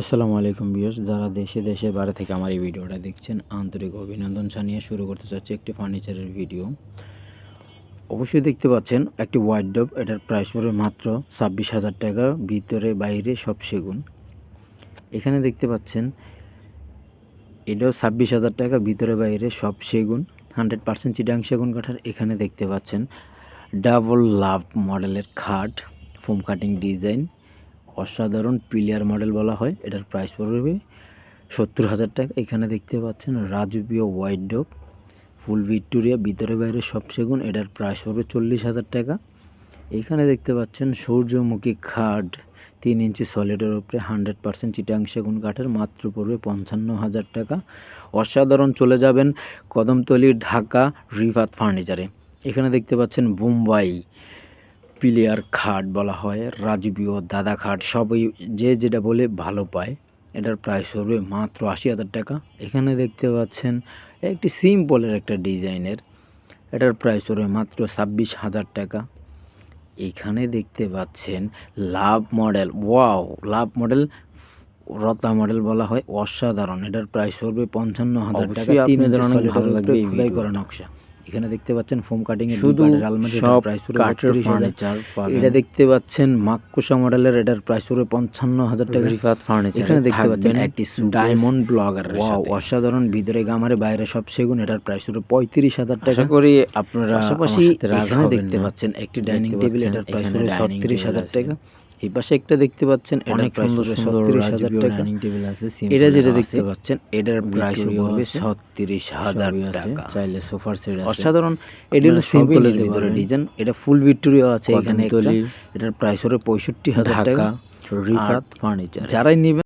আসসালামু আলাইকুম বিয়স যারা দেশে দেশে বাইরে থেকে আমার এই ভিডিওটা দেখছেন, আন্তরিক অভিনন্দন জানিয়ে শুরু করতে চাচ্ছি একটি ফার্নিচারের ভিডিও অবশ্যই দেখতে পাচ্ছেন, একটি হোয়াইট ডব এটার প্রাইস পড়বে মাত্র ছাব্বিশ হাজার টাকা, ভিতরে, বাইরে সব সেগুন। এখানে দেখতে পাচ্ছেন, এটাও ছাব্বিশ হাজার টাকা, ভিতরে, বাইরে সব সেগুন হান্ড্রেড পার্সেন্ট চিটাং সেগুন কাঠার। এখানে দেখতে পাচ্ছেন ডাবল লাভ মডেলের খাট ফোম কাটিং ডিজাইন অসাধারণ পিলিয়ার মডেল বলা হয়। এটার প্রাইস পড়বে সত্তর হাজার টাকা। এখানে দেখতে পাচ্ছেন রাজবীয় হোয়াইট ডোপ ফুল ভিক্টোরিয়া ভিতরে বাইরে সব সেগুন। এটার প্রাইস পড়বে চল্লিশ হাজার টাকা। এখানে দেখতে পাচ্ছেন সূর্যমুখী খাট, তিন ইঞ্চি সলিডের উপরে হান্ড্রেড পার্সেন্ট চিটাং সেগুন কাঠের, মাত্র পড়বে পঞ্চান্ন হাজার টাকা। অসাধারণ চলে যাবেন কদমতলি ঢাকা রিভাত ফার্নিচারে। এখানে দেখতে পাচ্ছেন বোম্বাই পিলিয়ার খাট বলা হয় রাজবীয় দাদা খাট সবই যে যেটা বলে ভালো পায়। এটার প্রাইস হবে মাত্র আশি হাজার টাকা। এখানে দেখতে পাচ্ছেন একটি সিম্পলের একটা ডিজাইনের। এটার প্রাইস হবে মাত্র ছাব্বিশ হাজার টাকা। এখানে দেখতে পাচ্ছেন love model. Wow love model রতা model বলা হয় অসাধারণ। এটার প্রাইস পড়বে পঞ্চান্ন হাজার টাকা তিন অনেক ভালো লাগবে। করা নকশা। এখানে দেখতে পাচ্ছেন ফোম কাটিং এর শুধু সব প্রাইস কাঠের ফার্নিচার এটা দেখতে পাচ্ছেন মাক্কুসা মডেলের এটার প্রাইস পড়বে পঞ্চান্ন হাজার টাকা। রিফাত ফার্নিচার এখানে দেখতে পাচ্ছেন একটি ডায়মন্ড ব্লগার অসাধারণ ভিতরে গামারে বাইরে সব সেগুন এটার প্রাইস পড়বে পঁয়ত্রিশ হাজার টাকা। করি আপনারা পাশাপাশি রাগ এখানে দেখতে পাচ্ছেন একটি ডাইনিং টেবিল এটার প্রাইস পড়বে ছত্রিশ হাজার টাকা। এই পাশে একটা দেখতে পাচ্ছেন অনেক সুন্দর সুন্দর হাজার টাকা। ডাইনিং টেবিল আছে এটা যেটা দেখতে পাচ্ছেন এটার প্রাইস হবে ছত্রিশ হাজার টাকা। চাইলে সোফার সেট অসাধারণ এটা হলো সিম্পলের ভিতরে ডিজাইন এটা ফুল ভিক্টোরিয়া আছে এখানে এটার প্রাইস হবে পঁয়ষট্টি হাজার টাকা। রিফাত ফার্নিচার। যারাই নেবেন